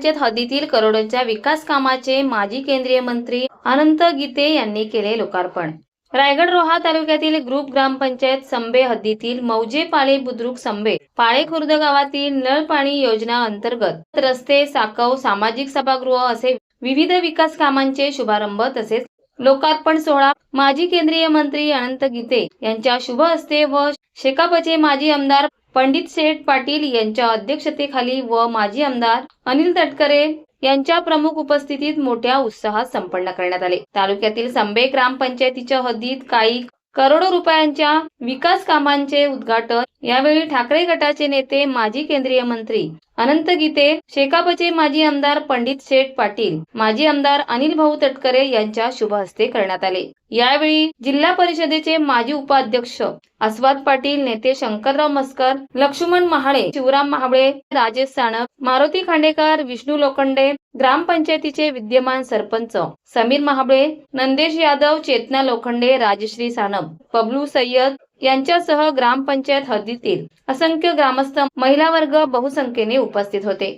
ग्रामपंचायत हद्दीतील करोडोंच्या विकास कामाचे माजी केंद्रीय मंत्री अनंत गीते यांनी केले लोकार्पण. रायगड रोहा तालुक्यातील ग्रुप ग्रामपंचायत संबे हद्दीतील मौजे पाळे बुद्रुक संबे पाळे खुर्द गावातील नळ पाणी योजना अंतर्गत रस्ते साकव सामाजिक सभागृह असे विविध विकास कामांचे शुभारंभ तसेच लोकार्पण सोहळा माजी केंद्रीय मंत्री अनंत गीते यांच्या शुभ हस्ते व शेकापचे माजी आमदार पंडित शेठ पाटील यांच्या अध्यक्षतेखाली व माजी आमदार अनिल तटकरे यांच्या प्रमुख उपस्थितीत मोठ्या उत्साहात संपन्न करण्यात आले. तालुक्यातील संबे ग्रामपंचायतीच्या हद्दीत काही करोडो रुपयांच्या विकास कामांचे उद्घाटन यावेळी ठाकरे गटाचे नेते माजी केंद्रीय मंत्री अनंत गीते शेकापचे माजी आमदार पंडित शेठ पाटील माजी आमदार अनिल भाऊ तटकरे यांच्या शुभ हस्ते करण्यात आले. यावेळी जिल्हा परिषदेचे माजी उपाध्यक्ष अस्वाद पाटील नेते शंकरराव मस्कर लक्ष्मण महाळे शिवराम महाबळे राजेश साणप मारुती खांडेकर विष्णू लोखंडे ग्रामपंचायतीचे विद्यमान सरपंच समीर महाबळे नंदेश यादव चेतना लोखंडे राजश्री सानप पबलू सय्यद यांच्यासह ग्रामपंचायत हद्दीतील असंख्य ग्रामस्थ महिला वर्ग बहुसंख्येने उपस्थित होते.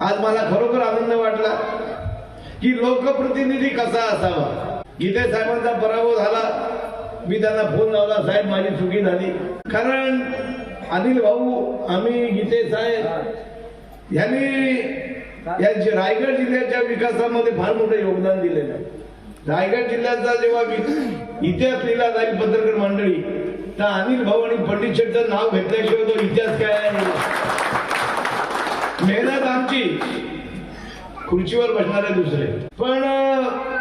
आज मला खरोखर आनंद वाटला की लोकप्रतिनिधी कसा असावा? गीते साहेबांचा पराभव झाला. मी त्यांना फोन लावला साहेब माझी चुकी झाली. कारण अनिल भाऊ आम्ही गीते साहेब यांनी यांचे रायगड जिल्ह्याच्या विकासामध्ये फार मोठं योगदान दिलेलं आहे. रायगड जिल्ह्याचा जेव्हा इतिहास लिहिला जाईल पत्रकार मंडळी तर अनिल भाऊ आणि पंडित शेटचं नाव घेतल्याशिवाय तो इतिहास काय आहे? मेहनत आमची. खुर्चीवर बसणारे दुसरे. पण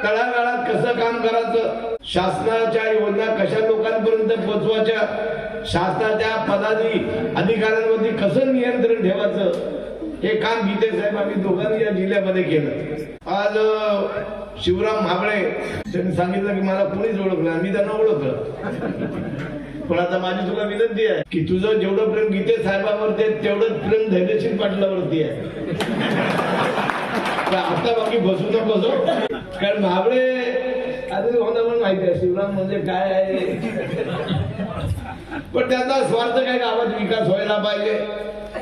तळागाळात कसं काम करायचं? शासनाच्या योजना कशा लोकांपर्यंत पोहोचवायच्या? शासनाच्या पदाधी अधिकाऱ्यांवरती कसं नियंत्रण ठेवायचं? हे काम गीते साहेब आम्ही दोघांनी या जिल्ह्यामध्ये केलं. आज शिवराम म्हाबळे त्यांनी सांगितलं की मला कुणीच ओळखलं मी त्यांना ओळखलं. पण आता माझी तुला विनंती आहे की तुझं जेवढं प्रेम गीते साहेबांवरती आहे तेवढंच प्रेम धैर्यशील पाटलावरती आहे. आता बाकी बसू नको बसो हो. कारण म्हाबळे आधी होणं पण माहिती आहे शिवराम म्हणजे काय आहे? पण त्यांचा स्वार्थ काय गावात विकास व्हायला पाहिजे?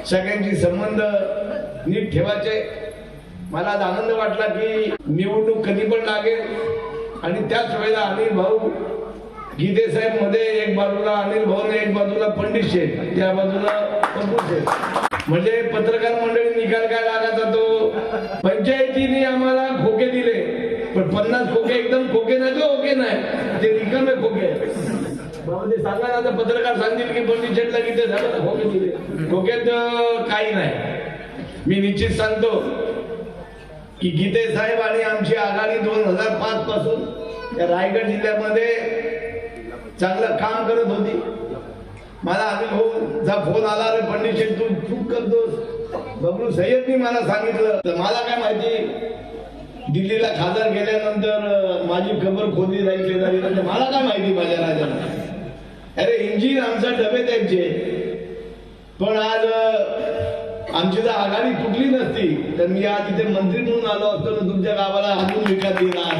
सगळ्यांची संबंध नीट ठेवायचे. मला आज आनंद वाटला की निवडणूक कधी पण लागेल. आणि त्याच वेळेला अनिल भाऊ गीते साहेबमध्ये एक बाजूला अनिल भाऊ एक बाजूला पंडित शेठ या बाजूला पप्पू शेठ. म्हणजे पत्रकार मंडळी निकाल काय लागायचा तो? पंचायतीने आम्हाला खोके दिले. पण पन्नास खोके एकदम खोके नाही तो ओके नाही. ते रिकामे खोके. बाबा सांगा ना आता पत्रकार सांगतील की पंडित शेठला गीते झालं खोके दिले. खोक्यात काही नाही. मी निश्चित सांगतो की गीते साहेब आणि आमची आघाडी दोन हजार पाच पासून या रायगड जिल्ह्यामध्ये चांगलं काम करत होती. मला अनिल हो, जा फोन आला रे पंडित तू चूक करतोस. बबलू सय्यदनी मला सांगितलं. तर मला काय माहिती दिल्लीला खासदार गेल्यानंतर माझी खबर खोदली जाईल शेजारी मला काय माहिती माझ्या राजाला. अरे इंजिन आमचा डबे त्यांचे. पण आज आमची जर आघाडी तुटली नसती. तर मी आज इथे मंत्री म्हणून आलो असतो ना तुमच्या गावाला अजून विकास येणार.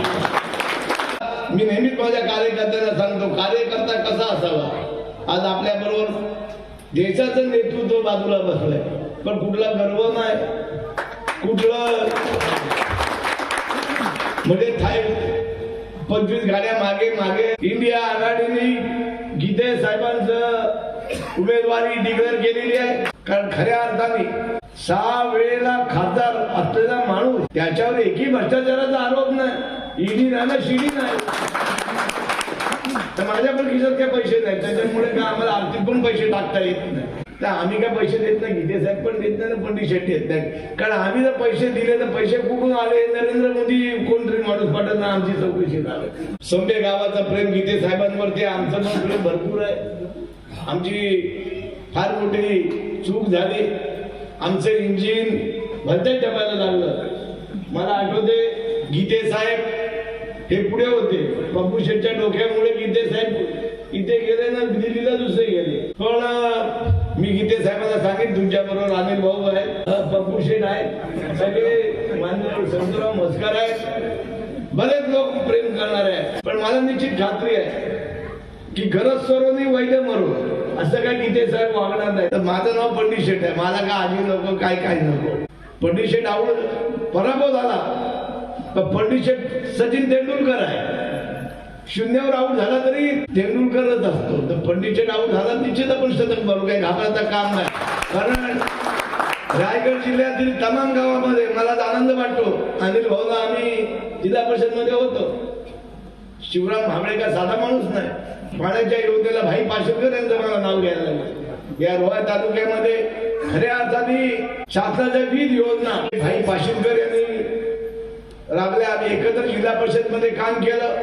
मी नेहमीच माझ्या कार्यकर्त्यांना सांगतो कार्यकर्ता कसा असावा? आज आपल्या बरोबर देशाचं नेतृत्व बाजूला बसलंय. पण कुठला गर्व नाही. कुठलं? म्हणजे थाय पंचवीस गाड्या मागे मागे. इंडिया आघाडीने गीते साहेबांचं उमेदवारी डिक्लेअर केलेली आहे. कारण खऱ्या अर्थाने सहा वेळेला खासदार असलेला माणूस त्याच्यावर एकही भ्रष्टाचाराचा आरोप नाही. ईडी नाही शिडी नाही. तर माझ्या पण खिशात काय पैसे नाही. त्याच्यामुळे काय आम्हाला आर्थिक पण पैसे टाकता येत नाही. तर आम्ही काय पैसे देत नाही. गीते साहेब पण देत नाही पंडित शेट्टी येत नाही. कारण आम्ही जर पैसे दिले तर पैसे कुठून आले? नरेंद्र मोदी कोणतरी माणूस पाठत ना आमची चौकशी झालं. सोंबे गावाचा प्रेम गीते साहेबांवरती आमचं पण प्रेम भरपूर आहे. आमची फार मोठी चूक झाली. आमचं इंजिन भलत्याच टपायला लागलं. मला आठवते गीते साहेब हे पुढे होते. बापू शेठच्या डोक्यामुळे गीते साहेब इथे गेले ना दिल्लीला दुसरे गेले. पण मी गीते साहेबांना सांगेन तुमच्या बरोबर अनिल भाऊ आहे पप्पू शेठ आहे सगळे मान्य संतराव मस्कर आहेत. बरेच लोक प्रेम करणारे आहेत पण मला निश्चित खात्री आहे की गरज सरोनी वैद्य मरो. असं काय गीते साहेब वागणार नाही तर माझं नाव पंडित शेठ आहे. मला काय आजी नको काय काय नको. पंडित शेठ आवड पराभव झाला. पंडित शेठ सचिन तेंडुलकर आहे. शून्यावर आऊट झाला तरी तेंडुलकरच असतो. तर पंडित आऊट झाला निश्चित आपण शतक मारू काही घाबरायचं काम नाही. कारण रायगड जिल्ह्यातील तमाम गावामध्ये मला आनंद वाटतो. अनिल भाऊला आम्ही जिल्हा परिषदमध्ये होतो. शिवराम भाबळे का साधा माणूस नाही. पाण्याच्या योजनेला भाई पाशेकर यांचं मला नाव घ्यायला लागलं. या रोहा तालुक्यामध्ये खऱ्या अर्थाने शासनाच्या विविध योजना. भाई पाशेकर यांनी राबल्या. आम्ही एकत्र जिल्हा परिषदमध्ये काम केलं.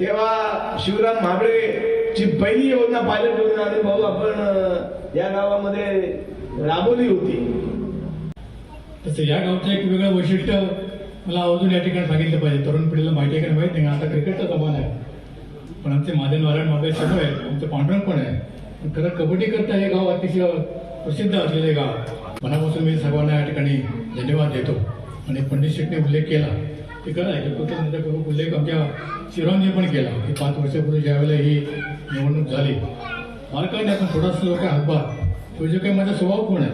तेव्हा शिवराम भांबळे ची पहिली योजना पायलट योजना आणि भाऊ आपण या गावामध्ये राबवली होती. तसं या गावचं एक वेगळं वैशिष्ट्य मला अजून या ठिकाणी सांगितलं पाहिजे. तरुण पिढीला माहिती आहे का नाही नाही आता क्रिकेटचा जमाना आहे. पण आमचे माझे नारायण मागे सर्व आहे आमचं पांढरण पण आहे. पण खरं कबड्डी करता हे गाव अतिशय प्रसिद्ध असलेले गाव. मनापासून मी सर्वांना या ठिकाणी धन्यवाद देतो. आणि पंडित शेटने उल्लेख केला ते खरं आहे कृतज्ञतापूर्वक उल्लेख आमच्या शिरांनी पण केला. की पाच वर्षापूर्वी ज्यावेळेला ही निवडणूक झाली. मला काय नाही आपण थोडासा लोक हातभार. तो जो काही माझा स्वभाव कोण आहे.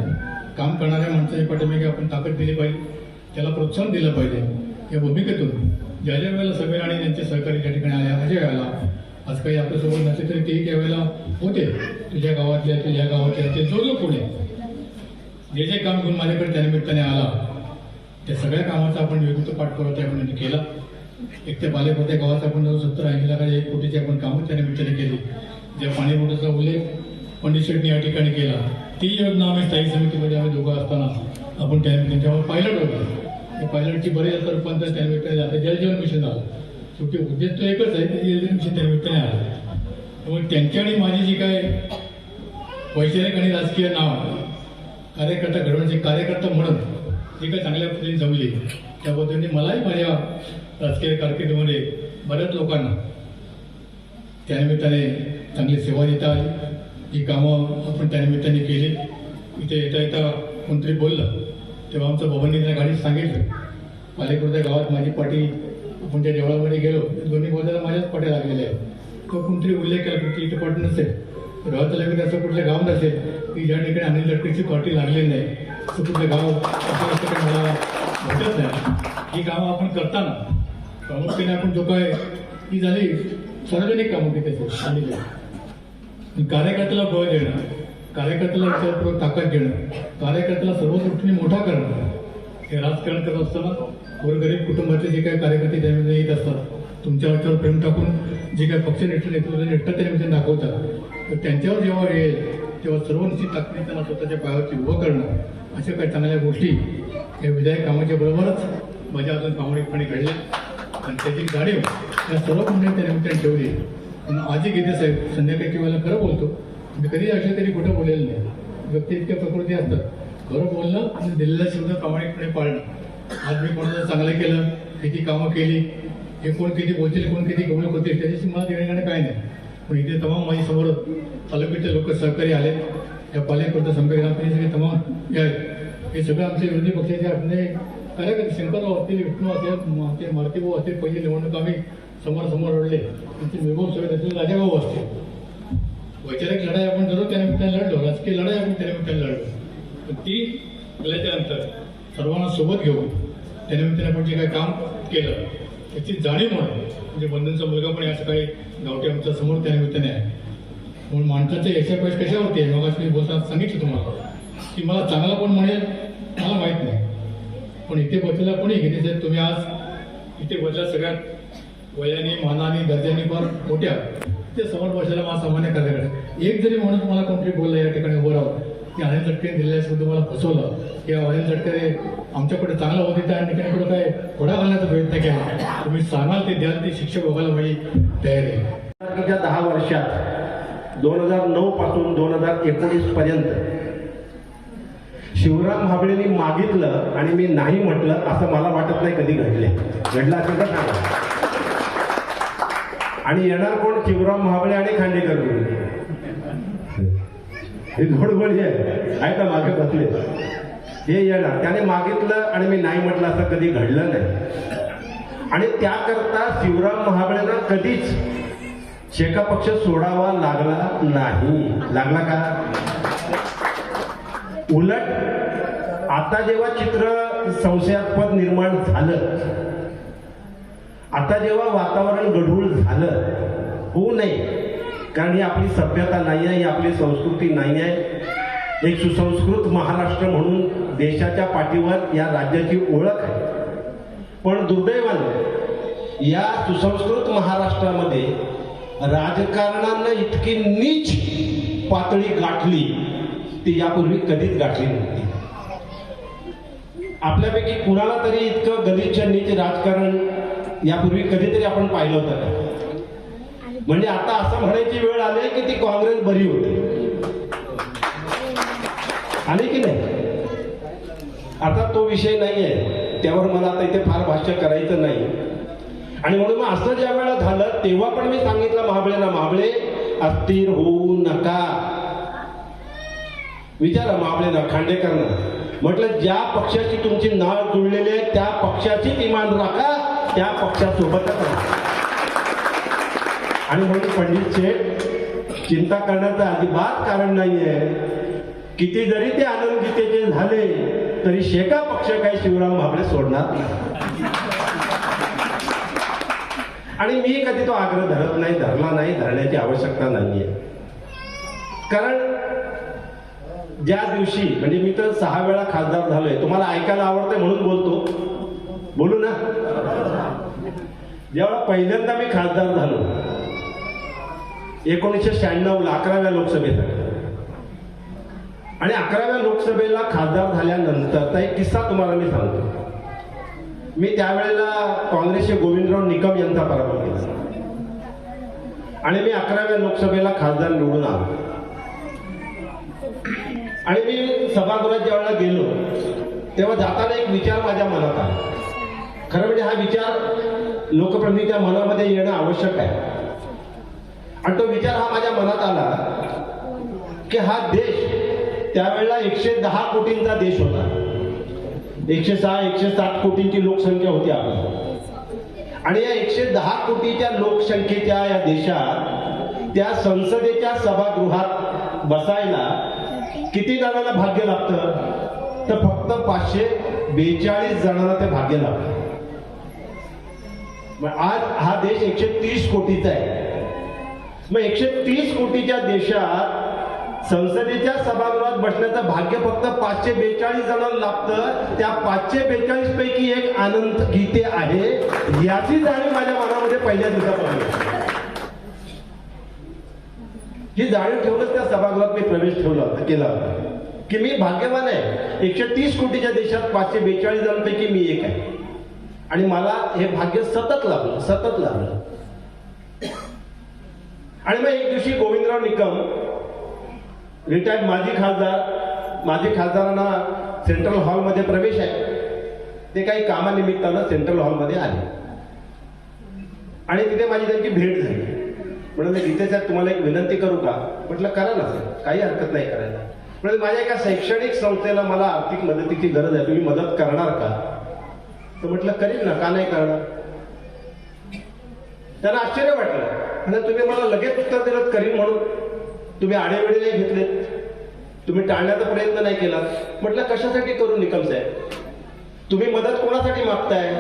काम करणाऱ्या माणसाच्या पाठीमागे आपण ताकद दिली पाहिजे. त्याला प्रोत्साहन दिलं पाहिजे. या भूमिकेतून ज्या ज्या वेळेला समीर आणि त्यांचे सहकारी त्या ठिकाणी आले अशा वेळेला आज काही आपल्यासोबत नसले तरी तेही त्यावेळेला होते. तुझ्या गावातल्या तुझ्या गावातल्या ते जो जो कोणी. जे जे काम घेऊन माझ्याकडे त्यानिमित्ताने आला. त्या सगळ्या कामाचा आपण योग्य पाठपुरावा त्या केला. एक ते बालेकोट्या गावात आपण जवळ सत्तर ऐंशी लाखाच्या एक कोटीची आपण कामं त्या निमित्ताने केली. ज्या पाणी मोठ्याचा उल्लेख पंडित शेटणी या ठिकाणी केला. ती योजना आम्ही स्थायी समितीमध्ये आम्ही दोघं असताना आपण त्या त्यांच्यावर पायलट होतो. त्या पायलटची बरेच असं रूपांतर त्या निमित्ताने जाते जलजीवन मिशन आलं शेवटी उद्देश तो एकच आहे ते जलजीवन मिशन त्या निमित्ताने आलं त्यामुळे त्यांची आणि माझी जी काय वैचारिक आणि राजकीय नाव कार्यकर्ता घडवण्याचे कार्यकर्ता म्हणून जी काही चांगल्या पद्धतीने जमली. त्या पद्धतीने मलाही माझ्या राजकीय कारकिर्दीमध्ये बऱ्याच लोकांना त्यानिमित्ताने चांगली सेवा देता आली. ही कामं आपण त्यानिमित्ताने केली. इथे येता येता कोणतरी बोललं तेव्हा आमचं बबननी त्या गाडीत सांगितलं पालेकुर्द्या गावात माझी पाठी आपण त्या देवळामध्ये गेलो. दोन्ही बाजूला माझ्याच पाट्या लागलेल्या आहेत. तो कोणतरी उल्लेख केला की इथे पाठ नसेल. रहा तालुक्यात असं कुठलं गाव नसेल. की ज्या ठिकाणी अनिल लटकेची पार्टी लागलेली नाही कुठलं गाव असं काही मला भेटत नाही ही कामं आपण करताना प्रामुख्याने आपण जो काय ती झाली सार्वजनिक कामं तिथे त्याचे आणि कार्यकर्त्याला बळ देणं कार्यकर्त्याला विचारपूर्वक ताकद देणं कार्यकर्त्याला सर्व दृष्टीने मोठा करणं हे राजकारण करत असताना गोरगरीब कुटुंबातले जे काही कार्यकर्ते त्यामध्ये येत असतात तुमच्या वरच्यावर प्रेम टाकून जे काही पक्ष नेतृत्व नेतृत्व निष्ठा दाखवतात तर त्यांच्यावर जेव्हा येईल तेव्हा सर्व निश्चित ताकदीने त्यांना स्वतःच्या पायावरती उभं करणं. अशा काही चांगल्या गोष्टी या विधायक कामाच्या बरोबरच माझ्या अजून प्रामाणिकपणे घडल्या. आणि त्याची जाणीव या सर्व मंडळी त्या निमित्ताने ठेवली. पण आजही गीते साहेब संध्याकाळची वेळेला खरं बोलतो मी कधी अशा तरी कुठं बोलेलं नाही. व्यक्ती इतक्या प्रकृती असतात. खरं बोलणं आणि दिलेला शब्द प्रामाणिकपणे पाळणं. आज मी कोणाचं चांगलं केलं किती कामं केली हे कोण किती बोलतील कोण किती गमलक होतील त्याच्याशी मला देण्याकडे काय नाही. पण इथे तमाम माझ्यासमोर समोर तालुक्याचे लोक सहकारी आले. या पालेकरता संपेग्राम सगळे तमाम या हे सगळं आमचे विरोधी पक्षाचे आपले कार्यकर्ते शंकरराव असतील विष्णू असेल मारतीभाऊ असतील पहिले निवडणूक आम्ही समोर समोर लढले. त्यांचे विभव सगळे असतील राजाभाऊ असतील. वैचारिक लढाई आपण जरूर त्या निमित्ताने लढलो. राजकीय लढाई आपण त्या निमित्ताने लढलो. पण ती लढल्याच्या नंतर सर्वांना सोबत घेऊन त्या निमित्ताने आपण जे काही काम केलं त्याची जाणीव म्हणून म्हणजे बंधूंचा मुलगा पण या सकाळी गावठी आमच्यासमोर त्या निमित्ताने आहे. म्हणून माणसाच्या यशापयश कशावरती आहे? मग मी बोलताना सांगितलं तुम्हाला. की मला चांगला पण म्हणेल मला माहीत नाही. पण इथे बसलेला कोणी? घेते तुम्ही आज इथे बसल्या सगळ्यात वयाने मानाने दर्जाने फार मोठ्या. ते समोर बसायला मला सामान्य कार्यकडे एक जरी म्हणून मला कोणतरी बोललं या ठिकाणी उभं राहून. की अनिल झटके दिलेल्या शब्द मला फसवलं. किंवा अनिल झटके आमच्याकडे चांगलं होते त्या ठिकाणी कुठं काय घोडा घालण्याचा प्रयत्न केला. तुम्ही सांगाल ते द्याल ते शिक्षक बघायला माझी तयारी आहे. दहा वर्षात दोन हजार नऊ पासून दोन हजार एकोणीस पर्यंत शिवराम हाबळेंनी मागितलं आणि मी नाही म्हटलं असं मला वाटत नाही कधी घडले. घडलं असेल तर सांगा. आणि येणार कोण? शिवराम महाबळे आणि खांडेकर. हे घोडबळी आहे. आहे का मागे बसले? हे येणार त्याने मागितलं आणि मी नाही म्हटलं असं कधी घडलं नाही. आणि त्याकरता शिवराम महाबळेंना कधीच शेका पक्ष सोडावा लागला नाही. लागला का? उलट आता जेव्हा चित्र संशयास्पद निर्माण झालं आता जेव्हा वातावरण गढूळ झालं होऊ नये. कारण ही आपली सभ्यता नाही आहे ही आपली संस्कृती नाही आहे. एक सुसंस्कृत महाराष्ट्र म्हणून देशाच्या पाठीवर या राज्याची ओळख आहे. पण दुर्दैवाने या सुसंस्कृत महाराष्ट्रामध्ये राजकारणानं इतकी नीच पातळी गाठली ती यापूर्वी कधीच गाठली नव्हती. आपल्यापैकी कुणाला तरी इतकं गलिच्छ नीच राजकारण यापूर्वी कधीतरी आपण पाहिलं होतं. म्हणजे आता असं म्हणायची वेळ आली की ती काँग्रेस बरी होती. आली की नाही? आता तो विषय नाही आहे त्यावर मला आता इथे फार भाष्य करायचं नाही. आणि म्हणून मग असं ज्या वेळेला झालं तेव्हा पण मी सांगितलं महाबळेला महाबळे अस्थिर होऊ नका. विचारा महाबळेला खांडेकरना. म्हटलं ज्या पक्षाची तुमची नाळ जुळलेली आहे त्या पक्षाचीच इमान राखा त्या पक्षासोबतच राहा. आणि म्हणून पंडित शेठ चिंता करण्याचं अजिबात कारण नाहीये. किती जरी ते आनंद गीतेचे झाले तरी शेका पक्ष काही शिवराम भाबडे सोडणार आणि मी कधी तो आग्रह धरत नाही धरला नाही धरण्याची आवश्यकता नाहीये. कारण ज्या दिवशी म्हणजे मी तर सहा वेळा खासदार झालोय तुम्हाला ऐकायला आवडते म्हणून बोलतो. बोलू ना? जेव्हा पहिल्यांदा मी खासदार झालो एकोणीसशे शहाण्णवला अकराव्या लोकसभेत आणि अकराव्या लोकसभेला खासदार झाल्यानंतरचा एक किस्सा तुम्हाला मी सांगतो. मी त्यावेळेला काँग्रेसचे गोविंदराव निकम यांचा पराभव केला. आणि मी अकराव्या लोकसभेला खासदार निवडून आलो. आणि मी सभागृहात ज्या वेळेला गेलो तेव्हा जाताना एक विचार माझ्या मनात आला. खरं म्हणजे हा विचार लोकप्रतिनिधीच्या मनामध्ये येणं आवश्यक आहे. आणि तो विचार हा माझ्या मनात आला की हा देश त्यावेळेला एकशे दहा कोटींचा देश होता. एकशे सहा एकशे सात कोटींची लोकसंख्या होती आपली आणि या एकशे दहा कोटीच्या लोकसंख्येच्या या देशात त्या संसदेच्या सभागृहात बसायला किती जणांना भाग्य लागतं? तर फक्त पाचशे बेचाळीस जणांना ते भाग्य लागतं. मग आज हा देश एकशे तीस कोटीचा आहे. मग एकशे तीस कोटीच्या देशात संसदेच्या सभागृहात बसण्याचं भाग्य फक्त पाचशे बेचाळीस जणांना लाभतं. त्या पाचशे बेचाळीस पैकी एक आनंद गीते आहे. याची जाणीव माझ्या मनामध्ये पहिल्या दिवसापासून ही जाणीव ठेवूनच त्या सभागृहात मी प्रवेश ठेवला केला. की मी भाग्यवान आहे. एकशे तीस कोटीच्या देशात पाचशे बेचाळीस जणांपैकी मी एक आहे. आणि मला हे भाग्य सतत लाभलं सतत लाभलं. आणि मग एक दिवशी गोविंदराव निकम रिटायर्ड माजी खासदार माजी खासदारांना सेंट्रल हॉलमध्ये प्रवेश आहे. ते काही कामानिमित्तानं सेंट्रल हॉलमध्ये आले. आणि तिथे माझी त्यांची भेट झाली. म्हणाले गीते साहेब तुम्हाला एक विनंती करू का? म्हटलं करा ना सर काही हरकत नाही करायला. म्हणजे माझ्या एका शैक्षणिक संस्थेला मला आर्थिक मदतीची गरज आहे. तुम्ही मदत करणार का? तर म्हटलं करीन ना. का नाही करणार? त्यांना आश्चर्य वाटलं. आणि तुम्ही मला लगेच उत्तर दिलं करीन म्हणून. तुम्ही आडेवेळे नाही घेतले तुम्ही टाळण्याचा प्रयत्न नाही केला. म्हटलं कशासाठी करू निकम साहेब? तुम्ही मदत कोणासाठी मागताय?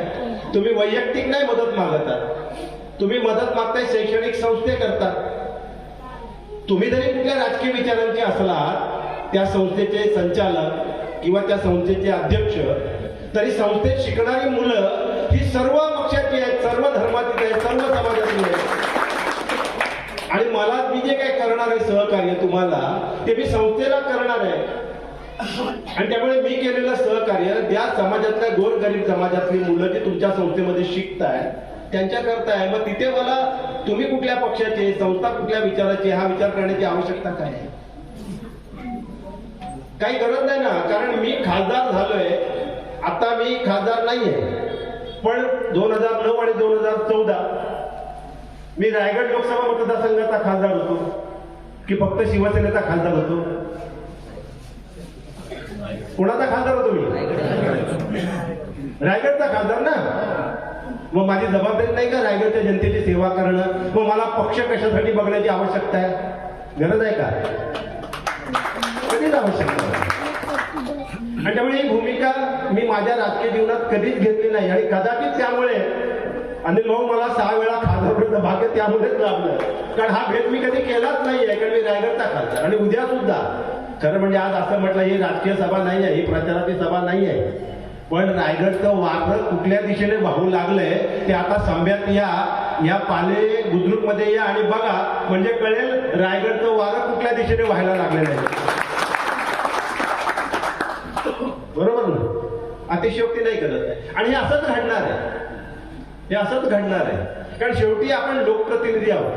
तुम्ही वैयक्तिक नाही मदत मागतात तुम्ही मदत मागताय शैक्षणिक संस्थे करता तुम्ही जरी कुठल्या राजकीय विचारांचे असलात त्या संस्थेचे संचालक किंवा त्या संस्थेचे अध्यक्ष तरी संस्थेत शिकणारी मुलं ही सर्व पक्षाची आहेत सर्व धर्माची आहेत सर्व समाजाची आहेत. आणि मला मी जे काय करणार आहे सहकार्य तुम्हाला ते मी संस्थेला करणार आहे. आणि त्यामुळे मी केलेलं सहकार्य त्या समाजातल्या गोरगरीब समाजातली मुलं जी तुमच्या संस्थेमध्ये शिकताय त्यांच्या करताय. मग तिथे मला तुम्ही कुठल्या पक्षाचे संस्था कुठल्या विचाराची हा विचार करण्याची आवश्यकता काय आहे? काही गरज नाही ना कारण मी खासदार झालोय. आता मी खासदार नाहीये. पण दोन हजार नऊ आणि दोन हजार चौदा मी रायगड लोकसभा मतदारसंघाचा खासदार होतो. की फक्त शिवसेनेचा खासदार होतो. कोणाचा खासदार होतो मी? रायगडचा खासदार ना? मग माझी जबाबदारी नाही का रायगडच्या जनतेची सेवा करणं? मग मला पक्ष कशासाठी बघण्याची आवश्यकता आहे? गरज आहे का? कधीच आवश्यकता आणि त्यामुळे ही भूमिका मी माझ्या राजकीय जीवनात कधीच घेतली नाही. आणि कदाचित त्यामुळे आणि लोक मला सहा वेळा खासदार भाग्य त्यामुळेच लाभलं कारण हा भेद मी कधी केलाच नाहीये कारण मी रायगडचा खासदार आणि उद्या सुद्धा. खरं म्हणजे आज असं म्हटलं ही राजकीय सभा नाही आहे ही प्रचाराची सभा नाही आहे पण रायगडचं वारं कुठल्या दिशेने वाहू लागलंय ते आता संभ्यात या या पाले बुद्रुकमध्ये या आणि बघा म्हणजे कळेल रायगडचं वारं कुठल्या दिशेने व्हायला लागलेलं आहे. बरोबर ना? अतिशयोक्ती नाही करत आणि हे असंच घडणार आहे. हे असंच घडणार आहे. कारण शेवटी आपण लोकप्रतिनिधी आहोत.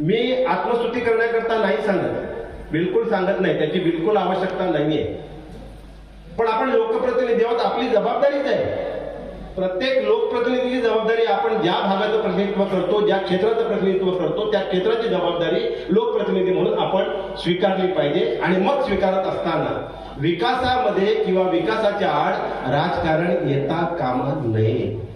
मी आत्मस्तुती करण्याकरता नाही सांगत. बिलकुल सांगत नाही. त्याची बिलकुल आवश्यकता नाहीये. पण आपण लोकप्रतिनिधी आहोत. आपली जबाबदारीच आहे. प्रत्येक लोकप्रतिनिधीची जबाबदारी आपण ज्या भागाचं प्रतिनिधित्व करतो ज्या क्षेत्राचं प्रतिनिधित्व करतो त्या क्षेत्राची जबाबदारी लोकप्रतिनिधी म्हणून आपण स्वीकारली पाहिजे आणि मग स्वीकारत असताना विकासामध्ये किंवा विकासाच्या आड राजकारण येता कामा नये.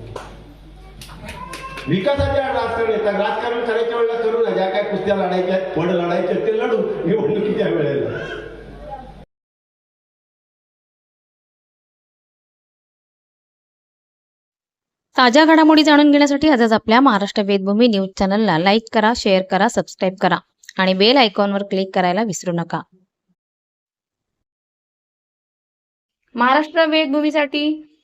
विकासाच्या राजकारण येतात राजकारण करायच्या वेळेला करू ना ज्या काय कुस्त्या लढायच्या आहेत, फड लढायचे ते लढू. निवडणुकीच्या वेळेला? ताज्या घडामोडी जाणून घेण्यासाठी आजच आपल्या महाराष्ट्र वेदभूमी न्यूज चॅनलला लाईक करा शेअर करा सबस्क्राईब करा आणि बेल आयकॉनवर क्लिक करायला विसरू नका. महाराष्ट्र वेदभूमीसाठी